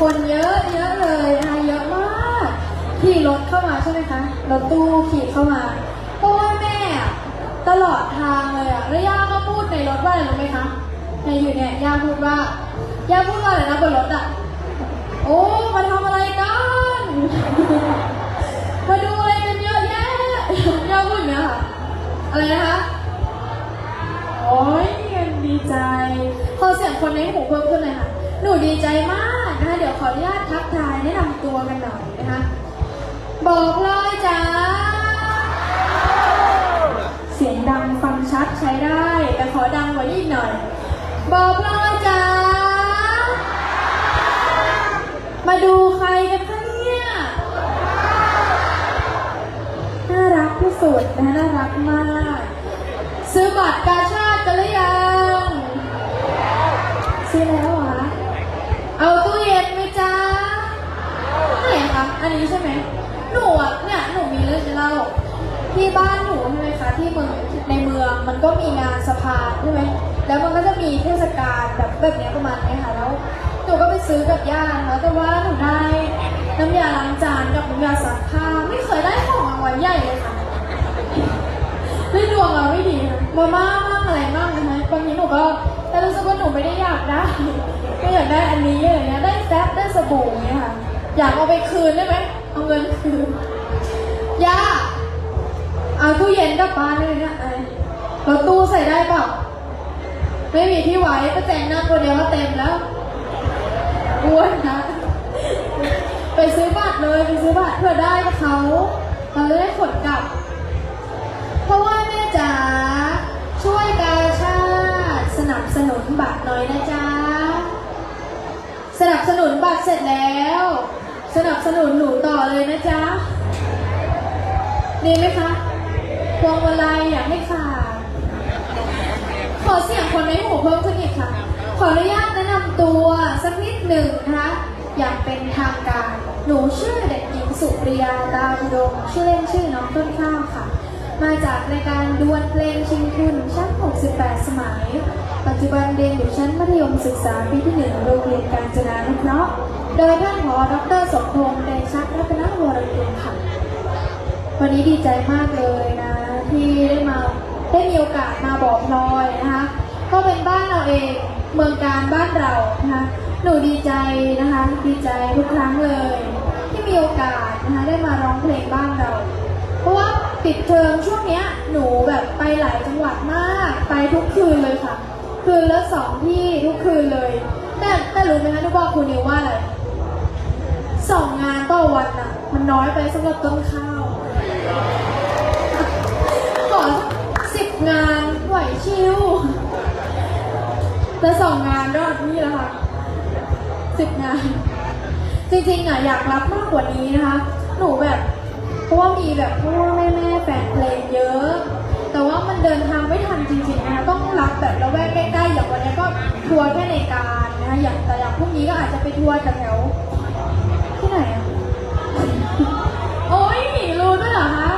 คนเยอะเยอะเลยนะคะเยอะมากขี่รถเข้ามาใช่ไหมคะรถตู้ขี่เข้ามาเพราะว่าแม่ตลอดทางเลยอะแล้วย่าก็พูดในรถว่าอะไรรู้ไหมคะในอยู่เนี่ยย่าพูดว่าย่าพูดว่าอะไรนะบนรถอะโอ้มาทำอะไรกันมาดูอะไรกันเยอะแยะย่าพูดอย่างเนี้ยค่ะอะไรนะคะโอ้ยดีใจขอเสียงคนในหูเพิ่มขึ้นเลยค่ะหนูดีใจมาก ขออนุญาตทักทายแนะนำตัวกันหน่อยนะคะ บอกเลยจ้าเสียงดังฟังชัดใช้ได้ แต่ขอดังกว่านี้หน่อย บอกเลยจ้ามาดูใครกันคะเนี่ยน่ารักที่สุดนะน่ารักมาก ซื้อบัตรกาชาติกันหรือยังซื้อแล้วเหรอคะเอาตู้เย็นไหมจ๊ะไหนคะ อันนี้ใช่ไหมหนูอะเนี่ยหนูมีเรื่องจะเล่าที่บ้านหนูใช่ไหมคะที่เมืองในเมืองมันก็มีงานสะพานใช่ไหมแล้วมันก็จะมีเทศกาลแบบแบบนี้ประมาณนี้ค่ะแล้วหนูก็ไปซื้อกับย่านะคะแต่ว่าหนูได้น้ำยาล้างจานกับน้ำยาซักผ้าไม่เคยได้ของรางวัลใหญ่เลยค่ะด้วยดวงเราไม่ดีนะมาม่ามากอะไรมากนะคะบางทีหนูก็แต่รู้สึกว่าหนูไม่ได้อยากได้ก็อยากได้อันนี้อะไรเงี้ยได้แฟได้สบู่เงี้ยค่ะ อยากเอาไปคืนได้ไหมเอาเงินคืนย่าเอาตู้เย็นกับบ้านได้เลยเนี่ยไอ้รถตู้ใส่ได้เปล่าไม่มีที่ไว้ก็แจงหนั่งคนเดียวก็เต็มแล้วอ้วนนะ ไปซื้อบัตรเลยไปซื้อบัตรเพื่อได้เขาเราจะได้ขนกลับ เพราะว่าแม่จ๋าช่วยกาชาติสนับสนุนบัตรหน่อยนะจ๊ะสนับสนุนบัตรเสร็จแล้ว สนับสนุนหนูต่อเลยนะจ๊ะ ดีไหมคะพวงมาลัยอยากให้ขาดขอเสียงคนในหูเพิ่มขึ้นอีกค่ะ ขออนุญาตแนะนำตัวสักนิดหนึ่งนะคะ อย่างเป็นทางการ หนูชื่อเด็กหญิงสุปริยาดาวอุดมชื่อเล่นชื่อน้องต้นข้าวค่ะ มาจากรายการดวลเพลงชิงทุนชั้น 68 สมัย ปัจจุบันเรียนอยู่ชั้นมัธยมศึกษาปีที่หนึ่งโรงเรียนการจนานุเคราะห์ โดยท่านผอดรสมพงษ์เดชะรัตนวรกุลค่ะ วันนี้ดีใจมากเลยนะ ที่ได้มาได้มีโอกาสมาบอกพลอยนะคะ ก็เป็นบ้านเราเองเมืองการบ้านเรานะคะหนูดีใจนะคะ ดีใจทุกครั้งเลย ที่มีโอกาสนะคะได้มาร้องเพลงบ้านเรา ปิดเทอมช่วงเนี้ยหนูแบบไปหลายจังหวัดมาก ไปทุกคืนเลยค่ะ คืนละสองที่ทุกคืนเลย แต่แต่รู้ไหมคะหนูบอกครูนิวว่าอะไรสองงานต่อวันน่ะ มันน้อยไปสำหรับต้นข้าวขอสิบงานไหวชิวแต่สองงานรอดนี่แหละค่ะสิบงาน จริงๆอะอยากรับมากกว่านี้นะคะ หนูแบบ เพราะว่ามีแบบพ่อแม่แม่ๆแฟนเพลงเยอะ แต่ว่ามันเดินทางไม่ทันจริงๆนะคะต้องรับแบบละแวกใกล้ๆอย่างวันนี้ก็ทัวร์แค่ในการนะคะอย่างแต่อย่างพรุ่งนี้ก็อาจจะไปทัวร์แถวๆที่ไหนอะโอ้ยรู้ด้วยเหรอคะ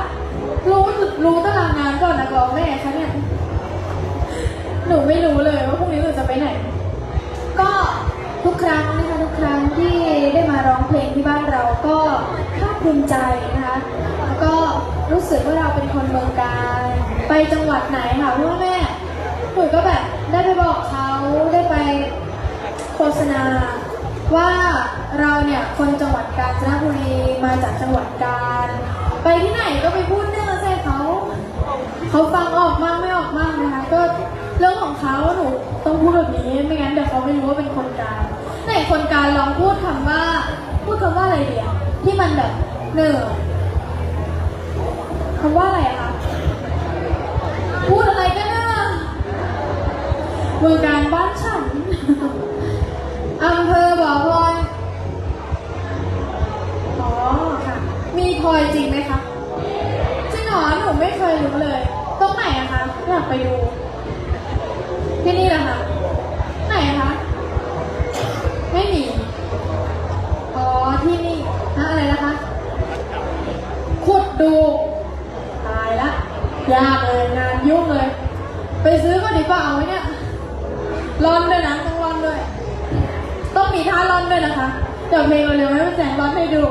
รู้รู้ตารางงานก่อนนักรองแม่คะเนี่ยหนูไม่รู้เลยว่าพรุ่งนี้หนูจะไปไหน ก็ทุกครั้งนะคะทุกครั้งที่ได้มาร้องเพลงที่บ้านเราก็ภาคภูมิใจนะคะ รู้สึกว่าเราเป็นคนเมืองการไปจังหวัดไหนค่ะพ่อแม่หนูก็แบบได้ไปบอกเขาได้ไปโฆษณา ว่าเราเนี่ยคนจังหวัดกาญจนบุรีมาจากจังหวัดกาญไปที่ไหนก็ไปพูดเรื่องใส่เขาเขาฟังออกมากไม่ออกมากนะคะ ก็เรื่องของเขาหนูต้องพูดแบบนี้ไม่งั้นเดี๋ยวเขาไม่รู้ว่าเป็นคนกางไหนคนกางลองพูดคำว่า พูดคำว่าอะไรเดียวที่มันแบบเหนื่อย คำว่าอะไรอะคะพูดอะไรกันนะมืองการบ้านฉันอำเภอบ่อพลอยอ๋อค่ะ มีพลอยจริงไหมคะจริงเหรอหนูไม่เคยรู้เลย ตรงไหนอะคะอยากไปดู ไปซื้อก็ดีกว่าเอาเนี่ยร้อนด้วยนะต้องร้อนด้วย ต้องมีท่าร้อนด้วยนะคะเดี๋ยวเพลงเร็วๆให้มันแจกร้อนให้ดู